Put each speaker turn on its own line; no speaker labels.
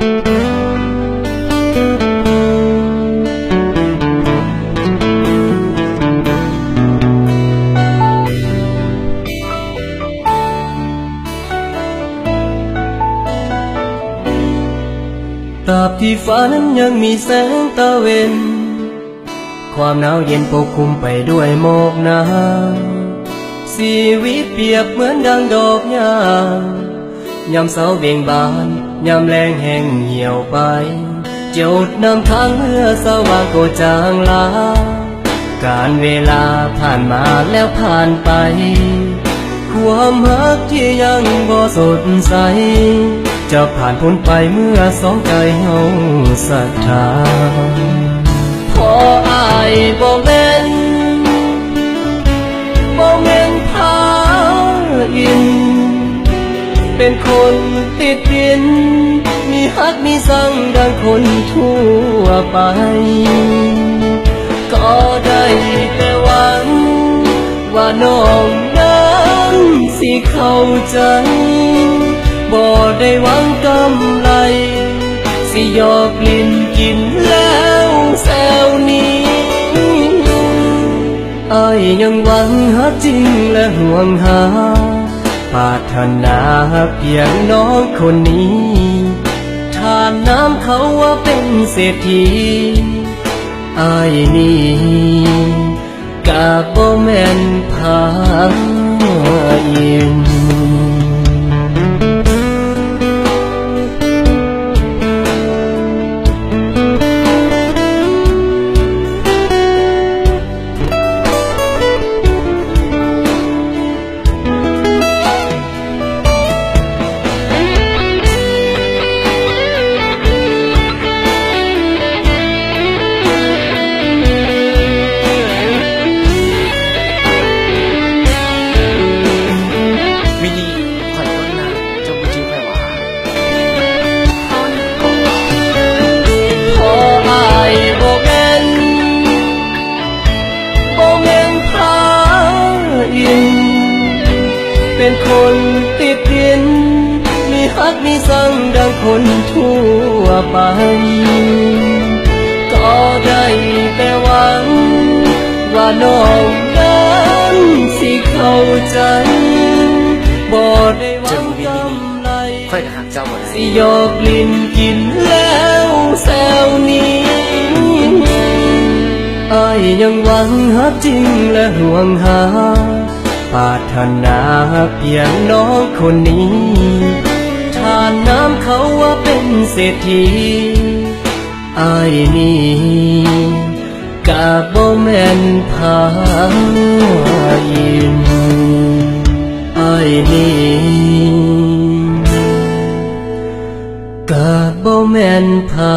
ตราบที่ฟ้านั้นยังมีแสงตะเวนความหนาวเย็นปกคลุมไปด้วยหมอกหนาชีวิตเปรียบเหมือนดังดอกหญ้า ยามเสาเบ่งบานยามแรงแห้งเหี่ยวไปจดนำทางเมื่อสว่างก็จางลา การเวลาผ่านมาแล้วผ่านไป ความรักที่ยังบ่สดใส จะผ่านพ้นไปเมื่อสองใจเฮาศรัทธาพออายบ่แม่นบ่แม่นพาอิน เป็นคนติดดิน มีฮักมีสังดังคนทั่วไป ก็ได้แต่หวัง ว่าน้องนั้นสิเข้าใจบ่ได้หวังกำไร สิหยอกลิ้นกินแล้วแซวนี้อายยังหวังหาจริงและห่วงหา ปรารถนาเพียงน้องคนนี้ทานน้ำเขาว่าเป็นเศรษฐีอายนี่กาบ่แม่นพาอิน
เป็
นคนติดดิน มีฮักมีสังดังคนทั่วไป ก็ได้แต่หวัง ว่าน้องนั้นสิเข้าใจบ่ได้หวังกำไร
ข่อยหักเจ้าบ่ได้
สิยอกลิ้นกินแล้วแซวนี้อายยังหวังหาจริงและห่วงหาาถนาเพียงน้องคนนี้ทานน้ำเขาว่าเป็นเศรษฐีอายนี่กาบ่แม่นพาอินอายนี่กาบ่แม่นพา